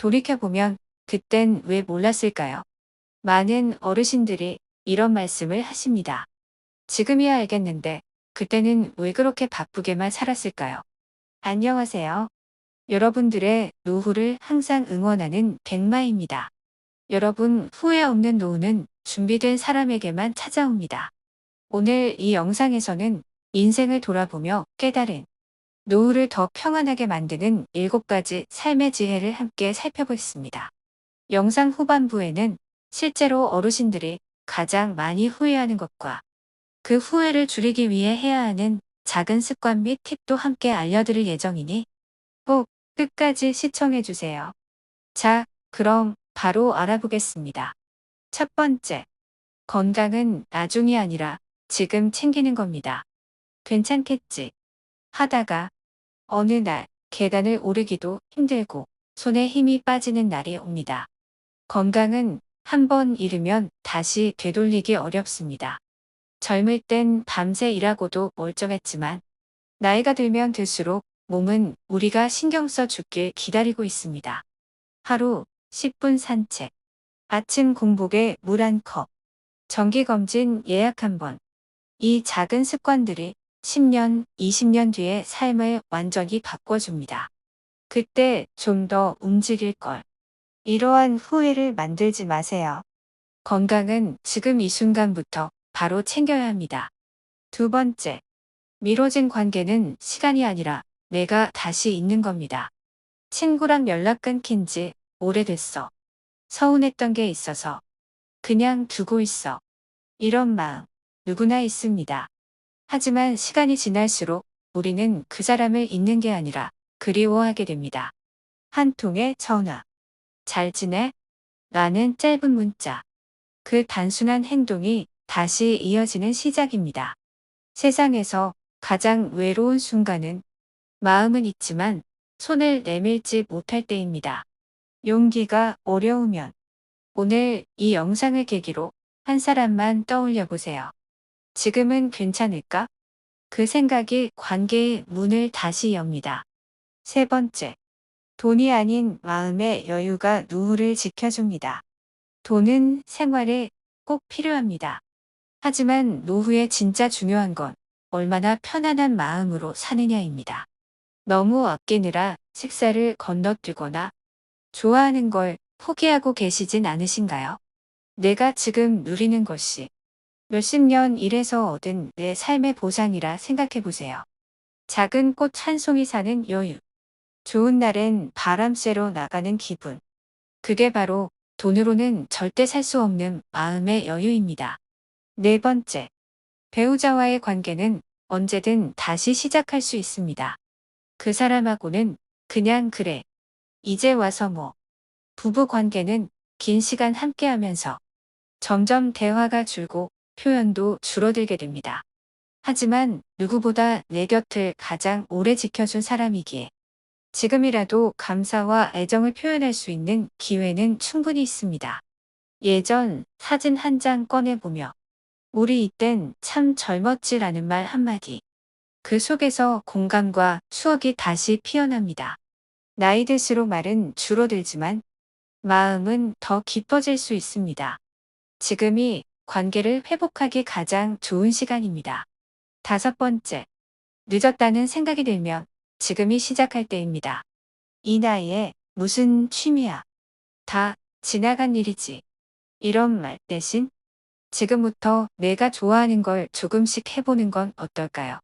돌이켜보면 그땐 왜 몰랐을까요? 많은 어르신들이 이런 말씀을 하십니다. 지금이야 알겠는데 그때는 왜 그렇게 바쁘게만 살았을까요? 안녕하세요. 여러분들의 노후를 항상 응원하는 백마입니다. 여러분 후회 없는 노후는 준비된 사람에게만 찾아옵니다. 오늘 이 영상에서는 인생을 돌아보며 깨달은 노후를 더 평안하게 만드는 7가지 삶의 지혜를 함께 살펴보겠습니다. 영상 후반부에는 실제로 어르신들이 가장 많이 후회하는 것과 그 후회를 줄이기 위해 해야 하는 작은 습관 및 팁도 함께 알려드릴 예정이니 꼭 끝까지 시청해주세요. 자, 그럼 바로 알아보겠습니다. 첫 번째, 건강은 나중이 아니라 지금 챙기는 겁니다. 괜찮겠지? 하다가 어느 날 계단을 오르기도 힘들고 손에 힘이 빠지는 날이 옵니다. 건강은 한 번 잃으면 다시 되돌리기 어렵습니다. 젊을 땐 밤새 일하고도 멀쩡했지만 나이가 들면 들수록 몸은 우리가 신경 써 죽길 기다리고 있습니다. 하루 10분 산책, 아침 공복에 물 한 컵, 정기검진 예약 한 번. 이 작은 습관들이 10년, 20년 뒤의 삶을 완전히 바꿔줍니다. 그때 좀 더 움직일 걸. 이러한 후회를 만들지 마세요. 건강은 지금 이 순간부터 바로 챙겨야 합니다. 두 번째, 미뤄진 관계는 시간이 아니라 내가 다시 있는 겁니다. 친구랑 연락 끊긴 지 오래됐어. 서운했던 게 있어서 그냥 두고 있어. 이런 마음 누구나 있습니다. 하지만 시간이 지날수록 우리는 그 사람을 잊는 게 아니라 그리워하게 됩니다. 한 통의 전화. 잘 지내? 라는 짧은 문자. 그 단순한 행동이 다시 이어지는 시작입니다. 세상에서 가장 외로운 순간은 마음은 있지만 손을 내밀지 못할 때입니다. 용기가 어려우면 오늘 이 영상을 계기로 한 사람만 떠올려 보세요. 지금은 괜찮을까? 그 생각이 관계의 문을 다시 엽니다. 세 번째, 돈이 아닌 마음의 여유가 노후를 지켜줍니다. 돈은 생활에 꼭 필요합니다. 하지만 노후에 진짜 중요한 건 얼마나 편안한 마음으로 사느냐입니다. 너무 아끼느라 식사를 건너뛰거나 좋아하는 걸 포기하고 계시진 않으신가요? 내가 지금 누리는 것이 몇십 년 일해서 얻은 내 삶의 보상이라 생각해 보세요. 작은 꽃 한 송이 사는 여유. 좋은 날엔 바람 쐬러 나가는 기분. 그게 바로 돈으로는 절대 살 수 없는 마음의 여유입니다. 네 번째. 배우자와의 관계는 언제든 다시 시작할 수 있습니다. 그 사람하고는 그냥 그래. 이제 와서 뭐. 부부 관계는 긴 시간 함께 하면서 점점 대화가 줄고 표현도 줄어들게 됩니다. 하지만 누구보다 내 곁을 가장 오래 지켜준 사람이기에 지금이라도 감사와 애정을 표현할 수 있는 기회는 충분히 있습니다. 예전 사진 한 장 꺼내보며 우리 이땐 참 젊었지라는 말 한마디. 그 속에서 공감과 추억이 다시 피어납니다. 나이 들수록 말은 줄어들지만 마음은 더 깊어질 수 있습니다. 지금이 관계를 회복하기 가장 좋은 시간입니다. 다섯 번째, 늦었다는 생각이 들면 지금이 시작할 때입니다. 이 나이에 무슨 취미야? 다 지나간 일이지. 이런 말 대신 지금부터 내가 좋아하는 걸 조금씩 해보는 건 어떨까요?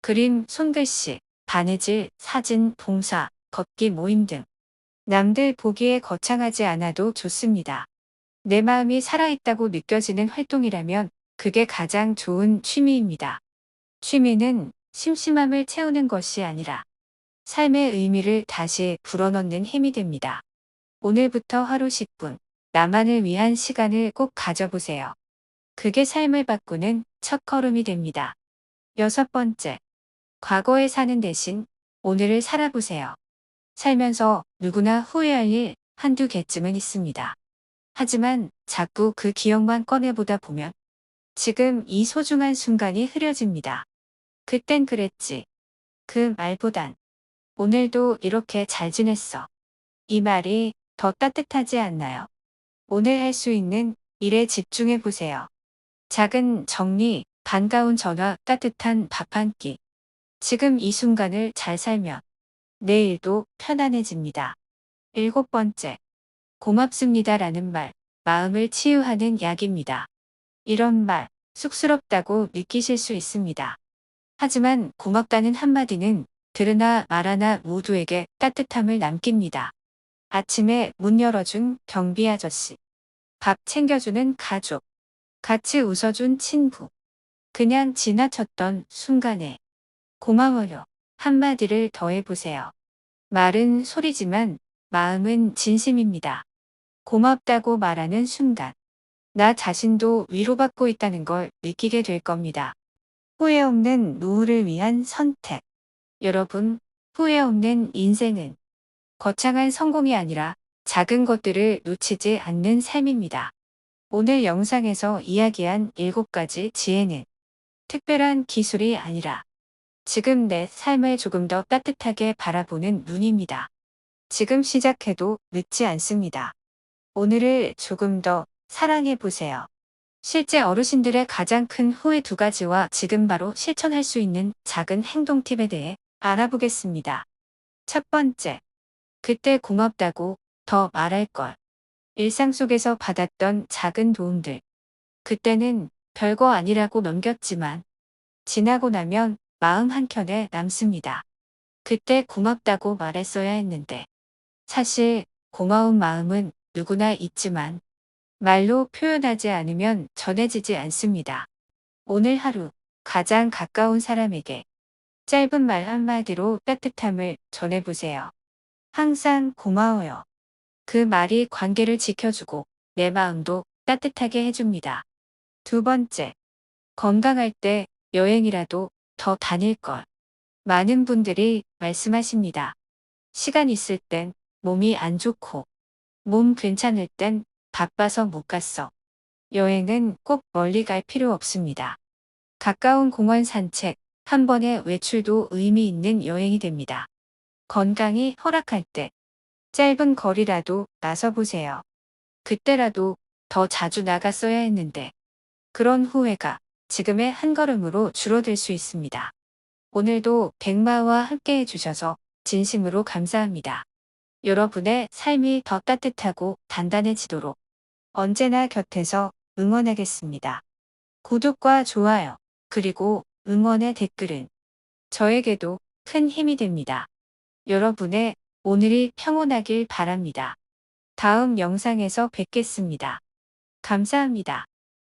그림, 손글씨, 바느질, 사진, 봉사, 걷기 모임 등 남들 보기에 거창하지 않아도 좋습니다. 내 마음이 살아있다고 느껴지는 활동이라면 그게 가장 좋은 취미입니다. 취미는 심심함을 채우는 것이 아니라 삶의 의미를 다시 불어넣는 힘이 됩니다. 오늘부터 하루 10분 나만을 위한 시간을 꼭 가져보세요. 그게 삶을 바꾸는 첫 걸음이 됩니다. 여섯 번째, 과거에 사는 대신 오늘을 살아보세요. 살면서 누구나 후회할 일 한두 개쯤은 있습니다. 하지만 자꾸 그 기억만 꺼내보다 보면 지금 이 소중한 순간이 흐려집니다. 그땐 그랬지. 그 말보단 오늘도 이렇게 잘 지냈어. 이 말이 더 따뜻하지 않나요? 오늘 할 수 있는 일에 집중해 보세요. 작은 정리, 반가운 전화, 따뜻한 밥 한 끼. 지금 이 순간을 잘 살면 내일도 편안해집니다. 일곱 번째. 고맙습니다라는 말, 마음을 치유하는 약입니다. 이런 말, 쑥스럽다고 느끼실 수 있습니다. 하지만 고맙다는 한마디는 들으나 말하나 모두에게 따뜻함을 남깁니다. 아침에 문 열어준 경비 아저씨. 밥 챙겨주는 가족. 같이 웃어준 친구. 그냥 지나쳤던 순간에 고마워요. 한마디를 더해보세요. 말은 소리지만 마음은 진심입니다. 고맙다고 말하는 순간 나 자신도 위로받고 있다는 걸 느끼게 될 겁니다. 후회 없는 노후를 위한 선택. 여러분, 후회 없는 인생은 거창한 성공이 아니라 작은 것들을 놓치지 않는 삶입니다. 오늘 영상에서 이야기한 7가지 지혜는 특별한 기술이 아니라 지금 내 삶을 조금 더 따뜻하게 바라보는 눈입니다. 지금 시작해도 늦지 않습니다. 오늘을 조금 더 사랑해 보세요. 실제 어르신들의 가장 큰 후회 두 가지와 지금 바로 실천할 수 있는 작은 행동 팁에 대해 알아보겠습니다. 첫 번째, 그때 고맙다고 더 말할 걸. 일상 속에서 받았던 작은 도움들. 그때는 별거 아니라고 넘겼지만 지나고 나면 마음 한켠에 남습니다. 그때 고맙다고 말했어야 했는데 사실 고마운 마음은 누구나 있지만 말로 표현하지 않으면 전해지지 않습니다. 오늘 하루 가장 가까운 사람에게 짧은 말 한마디로 따뜻함을 전해보세요. 항상 고마워요. 그 말이 관계를 지켜주고 내 마음도 따뜻하게 해줍니다. 두 번째, 건강할 때 여행이라도 더 다닐 걸. 많은 분들이 말씀하십니다. 시간 있을 땐 몸이 안 좋고, 몸 괜찮을 땐 바빠서 못 갔어. 여행은 꼭 멀리 갈 필요 없습니다. 가까운 공원 산책, 한 번의 외출도 의미 있는 여행이 됩니다. 건강이 허락할 때 짧은 거리라도 나서보세요. 그때라도 더 자주 나갔어야 했는데 그런 후회가 지금의 한 걸음으로 줄어들 수 있습니다. 오늘도 백마와 함께 해 주셔서 진심으로 감사합니다. 여러분의 삶이 더 따뜻하고 단단해지도록 언제나 곁에서 응원하겠습니다. 구독과 좋아요, 그리고 응원의 댓글은 저에게도 큰 힘이 됩니다. 여러분의 오늘이 평온하길 바랍니다. 다음 영상에서 뵙겠습니다. 감사합니다.